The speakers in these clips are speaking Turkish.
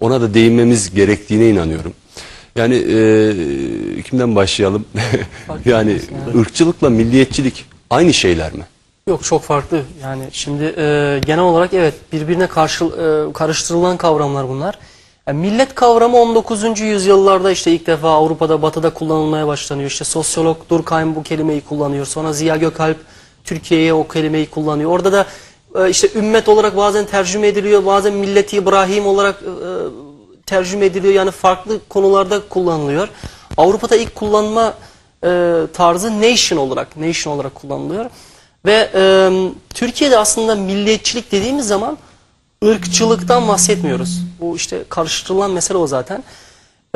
ona da değinmemiz gerektiğine inanıyorum. Yani e, kimden başlayalım? yani ırkçılıkla milliyetçilik aynı şeyler mi? Yok çok farklı. Yani şimdi e, genel olarak evet birbirine karşı e, karıştırılan kavramlar bunlar. Yani millet kavramı 19. yüzyıllarda işte ilk defa Avrupa'da Batı'da kullanılmaya başlanıyor. İşte sosyolog Durkheim bu kelimeyi kullanıyor. Sonra Ziya Gökalp Türkiye'ye o kelimeyi kullanıyor. Orada da işte ümmet olarak bazen tercüme ediliyor, bazen milleti İbrahim olarak e, tercüme ediliyor. Yani farklı konularda kullanılıyor. Avrupa'da ilk kullanma e, tarzı nation olarak, nation olarak kullanılıyor. Ve e, Türkiye'de aslında milliyetçilik dediğimiz zaman ırkçılıktan bahsetmiyoruz. Bu işte karıştırılan mesele o zaten.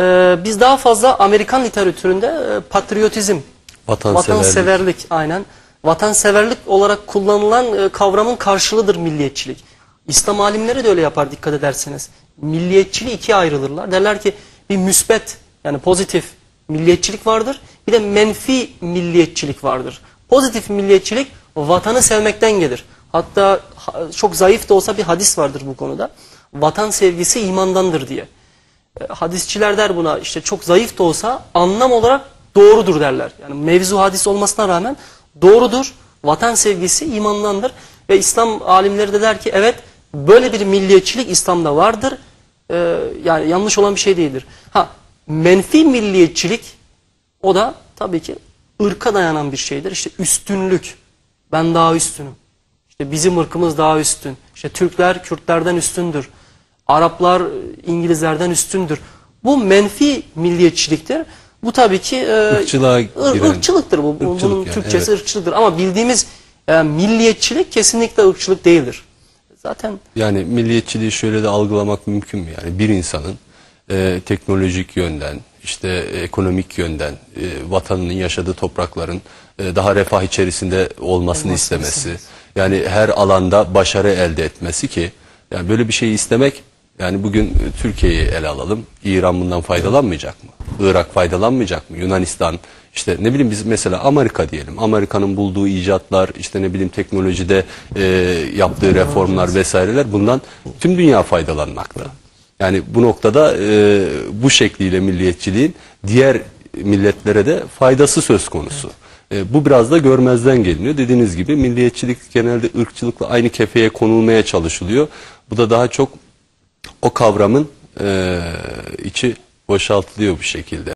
E, biz daha fazla Amerikan literatüründe e, patriotizm, Vatanseverlik. vatanseverlik aynen. Vatanseverlik olarak kullanılan e, kavramın karşılığıdır milliyetçilik. İslam alimleri de öyle yapar dikkat ederseniz. Milliyetçiliği ikiye ayrılırlar. Derler ki bir müsbet yani pozitif milliyetçilik vardır. Bir de menfi milliyetçilik vardır. Pozitif milliyetçilik vatanı sevmekten gelir. Hatta ha- çok zayıf da olsa bir hadis vardır bu konuda. Vatan sevgisi imandandır diye. E, hadisçiler der buna işte çok zayıf da olsa anlam olarak doğrudur derler. Yani mevzu hadis olmasına rağmen doğrudur. Vatan sevgisi imandandır. Ve İslam alimleri de der ki evet böyle bir milliyetçilik İslam'da vardır. E, yani yanlış olan bir şey değildir. Ha menfi milliyetçilik o da tabii ki ırka dayanan bir şeydir. İşte üstünlük. Ben daha üstünüm. İşte bizim ırkımız daha üstün. İşte Türkler Kürtlerden üstündür. Araplar İngilizlerden üstündür. Bu menfi milliyetçiliktir. Bu tabii ki e, Irkçılığa giren- ırkçılıktır bu. Bu- Irkçılık Bunun yani, Türkçesi evet. ırkçılıktır. Ama bildiğimiz e, milliyetçilik kesinlikle ırkçılık değildir. Zaten Yani milliyetçiliği şöyle de algılamak mümkün mü? Yani bir insanın e, teknolojik yönden, işte ekonomik yönden, e, vatanının yaşadığı toprakların e, daha refah içerisinde olmasını istemesi, yani her alanda başarı elde etmesi ki, yani böyle bir şeyi istemek, yani bugün Türkiye'yi ele alalım, İran bundan faydalanmayacak mı? Irak faydalanmayacak mı? Yunanistan, işte ne bileyim biz mesela Amerika diyelim. Amerika'nın bulduğu icatlar, işte ne bileyim teknolojide e, yaptığı reformlar vesaireler bundan tüm dünya faydalanmakta. Yani bu noktada e, bu şekliyle milliyetçiliğin diğer milletlere de faydası söz konusu. E, bu biraz da görmezden geliniyor. Dediğiniz gibi milliyetçilik genelde ırkçılıkla aynı kefeye konulmaya çalışılıyor. Bu da daha çok o kavramın e, içi boşaltılıyor bu şekilde.